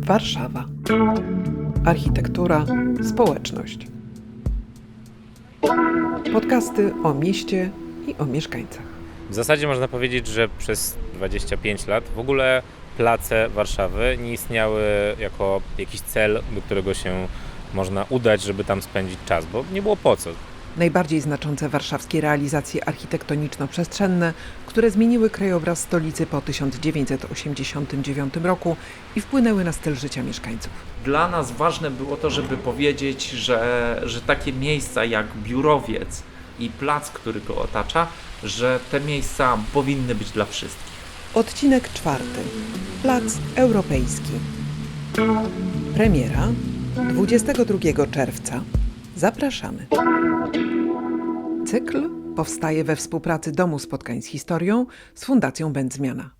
Warszawa. Architektura, społeczność. Podcasty o mieście i o mieszkańcach. W zasadzie można powiedzieć, że przez 25 lat w ogóle place Warszawy nie istniały jako jakiś cel, do którego się można udać, żeby tam spędzić czas, bo nie było po co. Najbardziej znaczące warszawskie realizacje architektoniczno-przestrzenne, które zmieniły krajobraz stolicy po 1989 roku i wpłynęły na styl życia mieszkańców. Dla nas ważne było to, żeby powiedzieć, że, że takie miejsca jak biurowiec i plac, który go otacza, że te miejsca powinny być dla wszystkich. Odcinek czwarty. Plac Europejski. Premiera 22 czerwca. Zapraszamy. Cykl powstaje we współpracy Domu Spotkań z Historią z Fundacją Będzmiana.